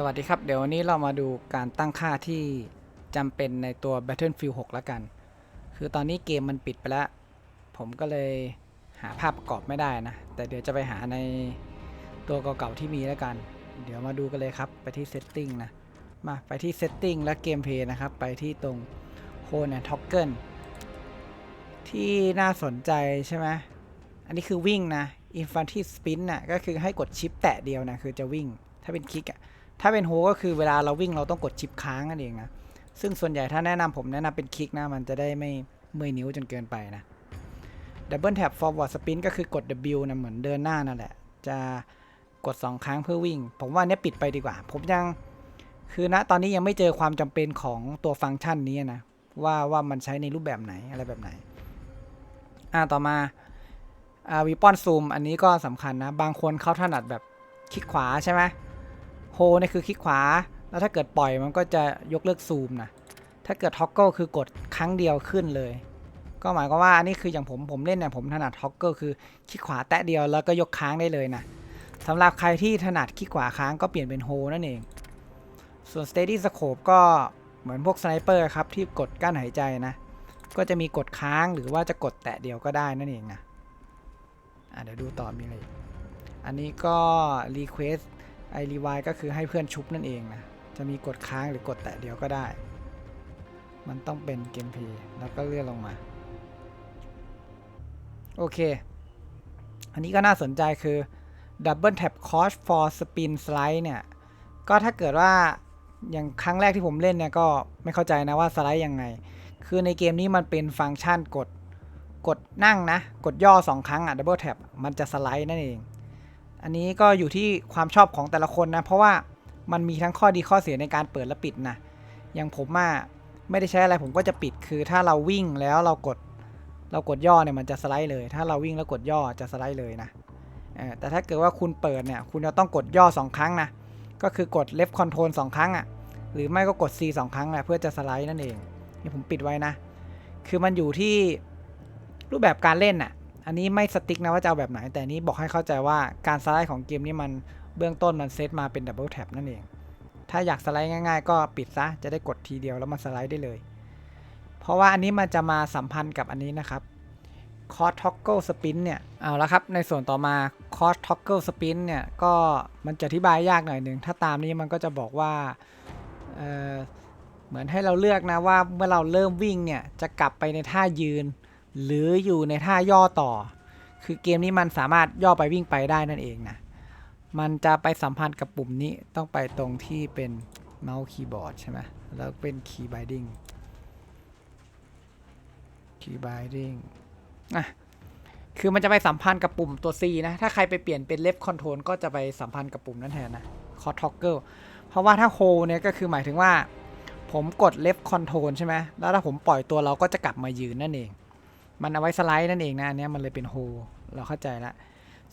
สวัสดีครับ เดี๋ยววันนี้เรามาดูการตั้งค่าที่จำเป็นในตัว Battlefield 6 แล้วกัน คือตอนนี้เกมมันปิดไปแล้ว ผมก็เลยหาภาพประกอบไม่ได้นะ แต่เดี๋ยวจะไปหาในตัวเก่าๆที่มีแล้วกัน เดี๋ยวมาดูกันเลยครับไปที่ Setting นะ มาไปที่ Setting และ Gameplay นะครับ ไปที่ตรง Hone and Toggle ที่น่าสนใจใช่ไหมอันนี้คือวิ่งนะ Infantry Sprint น่ะก็คือให้กดชิปแตะเดียวนะคือจะวิ่ง ถ้าเป็นคลิกอะ ถ้าเป็นโฮก็คือเวลาเราวิ่งเราต้องกดชิปค้างนั่นเองนะ ซึ่งส่วนใหญ่ถ้าแนะนำผมแนะนำเป็นคลิกนะ มันจะได้ไม่เมื่อยนิ้วจนเกินไปนะ Double Tap Forward Sprint ก็คือกด W นะเหมือนเดินหน้านั่นแหละ จะกด 2 ครั้งเพื่อวิ่ง ผมว่าเนี้ยปิดไปดีกว่า ผมยังคือณตอนนี้ยังไม่เจอความจำเป็นของตัวฟังก์ชันนี้นะว่าว่ามันใช้ในรูปแบบไหนอะไรแบบไหน อ่าต่อมาอ่าวีปอนซูมอันนี้ก็สำคัญนะ บางคนเขาถนัดแบบคลิกขวาใช่ไหม โฮเนี่ยคือคลิกขวา แล้วถ้าเกิดปล่อยมันก็จะยกเลิกซูมนะ ถ้าเกิดท็อกเกิลคือกดครั้งเดียวขึ้นเลย ก็หมายความว่าอันนี้คืออย่างผมผมเล่นเนี่ยผมถนัดท็อกเกิลคือคลิกขวาแตะเดียวแล้วก็ยกค้างได้เลยนะสำหรับใครที่ถนัดคลิกขวาค้างก็เปลี่ยนเป็นโฮนั่นเอง ส่วน steady scope ก็เหมือนพวกสไนเปอร์ครับที่กดกั้นหายใจนะ ก็จะมีกดค้างหรือว่าจะกดแตะเดียวก็ได้นั่นเองนะอะเดี๋ยวดูต่อมีอะไร อันนี้ก็ request ไอรีวายก็คือให้เพื่อนชุบนั่นเองนะ จะมีกดค้างหรือกดแตะเดียวก็ได้ มันต้องเป็นเกมเพย์แล้วก็เลื่อนลงมา โอเค อันนี้ก็น่าสนใจคือ Double Tap Cost for Spin Slide เนี่ย ก็ถ้าเกิดว่าอย่างครั้งแรกที่ผมเล่นเนี่ยก็ไม่เข้าใจนะว่าสไลด์ยังไง คือในเกมนี้มันเป็นฟังก์ชันกด กดนั่งนะ กดย่อ 2 ครั้งอะ Double Tap มันจะสไลด์นั่นเอง อันนี้ก็อยู่ที่ความชอบของแต่ละคนนะ เพราะว่ามันมีทั้งข้อดีข้อเสียในการเปิดและปิดนะ อย่างผมอะไม่ได้ใช้อะไรผมก็จะปิด คือถ้าเราวิ่งแล้วเรากด เรากดย่อเนี่ยมันจะสไลด์เลย ถ้าเราวิ่งแล้วกดย่อจะสไลด์เลยนะแต่ถ้าเกิดว่าคุณเปิดเนี่ย คุณจะต้องกดย่อ 2 ครั้งนะ ก็คือกด left control 2 ครั้งอะ หรือไม่ก็กด C 2 ครั้งแหละเพื่อจะสไลด์นั่นเอง นี่ผมปิดไว้นะ คือมันอยู่ที่รูปแบบการเล่นน่ะ อันนี้ไม่สติ๊กนะว่าจะเอาแบบไหน แต่นี้บอกให้เข้าใจว่าการสไลด์ของเกมนี้มันเบื้องต้นมันเซตมาเป็นดับเบิลแท็บนั่นเอง ถ้าอยากสไลด์ง่ายๆ ก็ปิดซะ จะได้กดทีเดียวแล้วมันสไลด์ได้เลย เพราะว่าอันนี้มันจะมาสัมพันธ์กับอันนี้นะครับคอร์ t ็อกเกิลสปินเนี่ยเอาละครับ ในส่วนต่อมาคอร์ t ็อกเกิลสปินเนี่ยก็มันจะอธิบายยากหน่อยหนึ่งถ้าตามนี้มันก็จะบอกว่าเเหมือนให้เราเลือกนะว่าเมื่อเราเริ่มวิ่งเนี่ยจะกลับไปในท่ายืน หรืออยู่ในท่าย่อต่อ คือเกมนี้มันสามารถย่อไปวิ่งไปได้นั่นเองนะ มันจะไปสัมพันธ์กับปุ่มนี้ต้องไปตรงที่เป็นเมาส์คีย์บอร์ดใช่ไหมแล้วเป็นคีย์บายดิ้งคีย์บายดิ้งอะคือมันจะไปสัมพันธ์กับปุ่มตัว C นะ ถ้าใครไปเปลี่ยนเป็น left control ก็จะไปสัมพันธ์กับปุ่มนั้นแทนนะคอ toggle เพราะว่าถ้า hold เนี่ยก็คือหมายถึงว่า ผมกด left control ใช่ไหมแล้วถ้าผมปล่อยตัวเราก็จะกลับมายืนนั่นเอง มันเอาไว้สไลด์นั่นเองนะอันนี้มันเลยเป็น hold เราเข้าใจแล้ว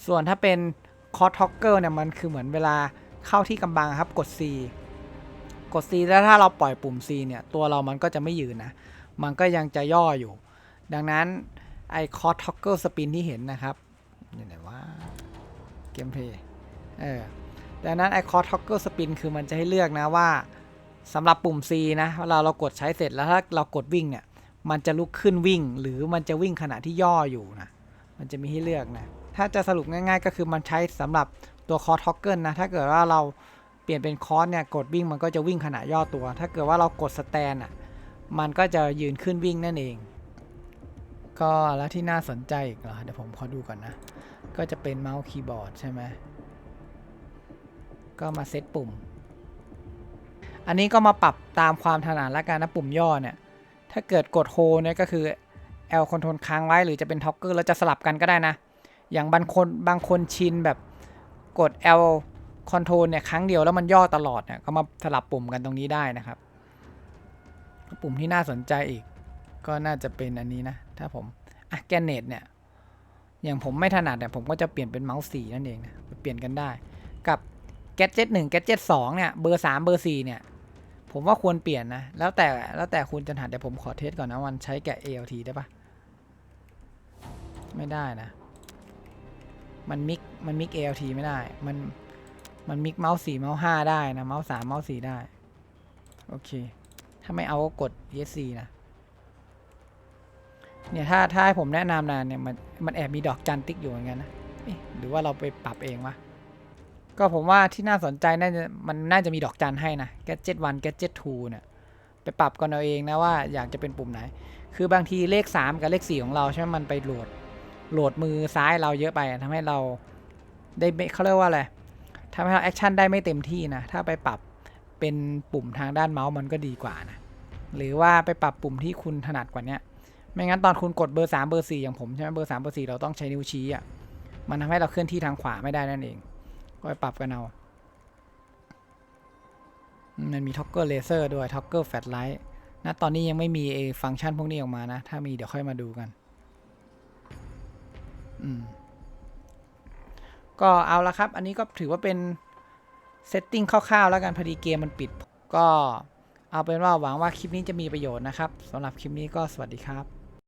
ส่วนถ้าเป็นคอ toggle เนี่ยมันคือเหมือนเวลาเข้าที่กำบังครับกด C กด C แล้วถ้าเราปล่อยปุ่ม C เนี่ยตัวเรามันก็จะไม่ยืนนะ มันก็ยังจะย่ออยู่ ดังนั้นไอ้คอ toggle spin ที่เห็นนะครับนี่ไหนว่าเกมเพย์เออดังนั้นไอ้คอ toggle spin คือมันจะให้เลือกนะว่าสำหรับปุ่ม C นะเวลาเรากดใช้เสร็จแล้วถ้าเรากดวิ่งเนี่ย มันจะลุกขึ้นวิ่ง หรือมันจะวิ่งขณะที่ย่ออยู่นะ มันจะมีให้เลือกนะ ถ้าจะสรุปง่าย ๆ ก็คือมันใช้สำหรับตัวคอร์ท็อกเกิลนะ ถ้าเกิดว่าเราเปลี่ยนเป็นคอร์สเนี่ยกดวิ่งมันก็จะวิ่งขณะย่อตัว ถ้าเกิดว่าเรากดสแตนอะ มันก็จะยืนขึ้นวิ่งนั่นเอง ก็แล้วที่น่าสนใจอีกเหรอ เดี๋ยวผมขอดูก่อนนะ ก็จะเป็นเมาส์คีย์บอร์ดใช่ไหม ก็มาเซตปุ่ม อันนี้ก็มาปรับตามความถนัดและกันนะปุ่มย่อเนี่ย ถ้าเกิดกดโฮเนี่ยก็คือ L คอนโทรลค้างไว้หรือจะเป็นท็อกเกอร์แล้วจะสลับกันก็ได้นะ อย่างบางคนบางคนชินแบบกด L คอนโทรลเนี่ยครั้งเดียวแล้วมันย่อตลอดเนี่ยก็มาสลับปุ่มกันตรงนี้ได้นะครับ ปุ่มที่น่าสนใจอีก ก็น่าจะเป็นอันนี้นะ ถ้าผมอะแกนเนตเนี่ยอย่างผมไม่ถนัดเนี่ยผมก็จะเปลี่ยนเป็นเมาส์สีนั่นเองนะเปลี่ยนกันได้ กับแกจเจ็ตหนึ่งแกจเจ็ตสองเนี่ยเบอร์สามเบอร์สี่เนี่ย ผมว่าควรเปลี่ยนนะ แล้วแต่แล้วแต่คุณจะถนัดเดี๋ยวผมขอเทสก่อนนะวันใช้แกะ ALT ได้ปะไม่ได้นะ มันมิกมันมิก ALT ไม่ได้ มันมันมิกเมาส์สี่เมาส์ห้าได้นะเมาส์สามเมาส์สี่ได้ โอเค ถ้าไม่เอาก็กด ESC นะเนี่ยถ้าถ้าให้ผมแนะนำนะเนี่ยมันมันแอบมีดอกจันติ๊กอยู่เหมือนกันนะหรือว่าเราไปปรับเองวะ ก็ผมว่าที่น่าสนใจน่าจะมันน่าจะมีดอกจันให้นะ gadget 1 gadget 2เนี่ยไปปรับกันเอาเองนะว่าอยากจะเป็นปุ่มไหน คือบางทีเลข 3 กับเลข 4 ของเราใช่ไหมมันไปโหลดโหลดมือซ้ายเราเยอะไปอะทำให้เราได้เขาเรียกว่าอะไรทำให้เราแอคชั่นได้ไม่เต็มที่นะ ถ้าไปปรับเป็นปุ่มทางด้านเมาส์มันก็ดีกว่านะ หรือว่าไปปรับปุ่มที่คุณถนัดกว่านี้ไม่งั้นตอนคุณกดเบอร์3เบอร์4อย่างผมใช่ไหมเบอร์3เบอร์4เราต้องใช้นิ้วชี้อะ มันทำให้เราเคลื่อนที่ทางขวาไม่ได้นั่นเอง ก็ไปปรับกันเอา มันมีท็อกเกอร์เลเซอร์ด้วยท็อกเกอร์แฟลชไลท์ณตอนนี้ยังไม่มีไอ้ฟังก์ชันพวกนี้ออกมานะ ถ้ามีเดี๋ยวค่อยมาดูกัน อืม ก็เอาละครับ อันนี้ก็ถือว่าเป็นเซตติ้งคร่าวๆแล้วกัน พอดีเกมมันปิด ก็เอาเป็นว่าหวังว่าคลิปนี้จะมีประโยชน์นะครับสำหรับคลิปนี้ก็สวัสดีครับ